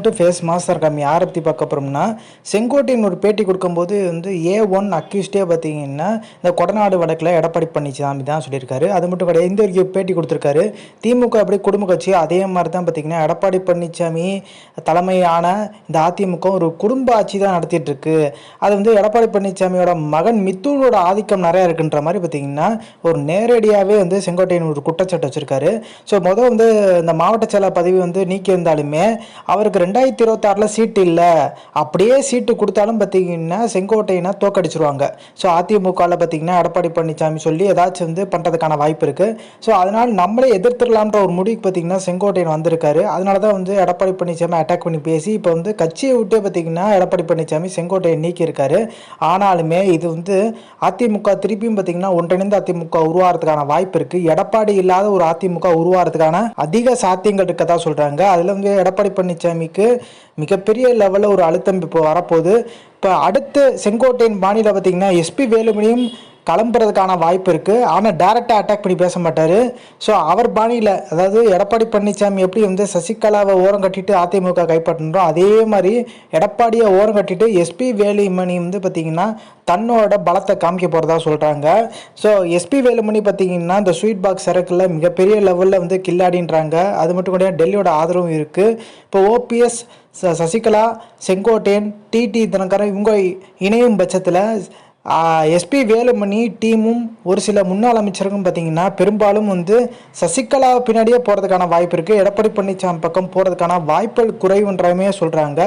Welcome to face master கம்மி. யாரை பற்றி பார்க்க போகிறோம்னா செங்கோட்டையன் ஒரு பேட்டி கொடுக்கும்போது வந்து ஏ ஒன் அக்யூஸ்டே பார்த்தீங்கன்னா இந்த கொடநாடு வழக்கில் எடப்பாடி பழனிசாமி தான் சொல்லியிருக்காரு. அது மட்டும் கிடையாது இந்த வரைக்கும் பேட்டி கொடுத்துருக்காரு. திமுக அப்படி குடும்ப கட்சி அதே மாதிரி தான் பார்த்தீங்கன்னா எடப்பாடி பழனிசாமி தலைமையான இந்த அதிமுக ஒரு குடும்ப ஆட்சி தான் நடத்திட்டு இருக்கு அது வந்து எடப்பாடி பழனிசாமியோட மகன் மித்தூனோட ஆதிக்கம் நிறையா இருக்குன்ற மாதிரி பார்த்தீங்கன்னா ஒரு நேரடியாகவே வந்து செங்கோட்டையன் ஒரு குற்றச்சாட்டு வச்சிருக்காரு. ஸோ மொதல் வந்து இந்த மாவட்ட செயலர் பதவி வந்து நீக்கி இருந்தாலுமே அவருக்கு ரெண்டாயிரத்தி இருபத்தாறில் சீட்டு இல்லை. அப்படியே சீட்டு கொடுத்தாலும் பார்த்தீங்கன்னா செங்கோட்டையினா தோக்கடிச்சிருவாங்க. ஸோ அதிமுகவில் பார்த்தீங்கன்னா எடப்பாடி பழனிசாமி சொல்லி ஏதாச்சும் வந்து பண்ணுறதுக்கான வாய்ப்பு இருக்குது ஸோ அதனால் நம்மளே எதிர்த்துடலான்ற ஒரு முடிவுக்கு பார்த்தீங்கன்னா செங்கோட்டையன் வந்திருக்காரு. அதனால தான் வந்து எடப்பாடி பழனிசாமி அட்டாக் பண்ணி பேசி இப்போ வந்து கட்சியை விட்டே பார்த்தீங்கன்னா எடப்பாடி பழனிசாமி செங்கோட்டையை நீக்கியிருக்காரு. ஆனாலுமே இது வந்து அதிமுக திருப்பியும் பார்த்தீங்கன்னா ஒன்றிணைந்த அதிமுக உருவாகிறதுக்கான வாய்ப்பு இருக்குது எடப்பாடி இல்லாத ஒரு அதிமுக உருவாகிறதுக்கான அதிக சாத்தியங்கள் இருக்கதா சொல்கிறாங்க அதில் வந்து எடப்பாடி பழனிசாமிக்கு மிகப்பெரிய லெவலில் ஒரு அழுத்தம் இப்போ வரப்போகுது. இப்போ அடுத்து செங்கோட்டையின் பாணியில் பார்த்தீங்கன்னா எஸ்பி வேலுமணியும் கிளம்புறதுக்கான வாய்ப்பு இருக்குது ஆனால் டேரெக்டாக அட்டாக் பண்ணி பேச மாட்டார். ஸோ அவர் பாணியில் அதாவது எடப்பாடி பழனிசாமி எப்படி வந்து சசிகலாவை ஓரம் கட்டிட்டு அதிமுக கைப்பற்றோம் அதே மாதிரி எடப்பாடியை ஓரம் கட்டிட்டு எஸ்பி வேலுமணி வந்து பார்த்திங்கன்னா தன்னோட பலத்தை காமிக்க போகிறதா சொல்கிறாங்க ஸோ எஸ்பி வேலுமணி பார்த்திங்கன்னா இந்த ஸ்வீட் பாக்ஸ் சரக்கில் மிகப்பெரிய லெவலில் வந்து கில்லாடின்றாங்க. அது மட்டும் கிடையாது டெல்லியோட ஆதரவும் இருக்குது இப்போ ஓபிஎஸ் ச சசிகலா செங்கோட்டையன் டிடி தினகரன் இவங்க இணையும் பட்சத்தில் எஸ்பி வேலுமணி டீமும் ஒரு சில முன்னாள் அமைச்சருக்கும் பார்த்தீங்கன்னா பெரும்பாலும் வந்து சசிகலா பின்னாடியே போகிறதுக்கான வாய்ப்பு இருக்குது எடப்பாடி பழனிசாமி பக்கம் போகிறதுக்கான வாய்ப்புகள் குறைவுன்றமே சொல்கிறாங்க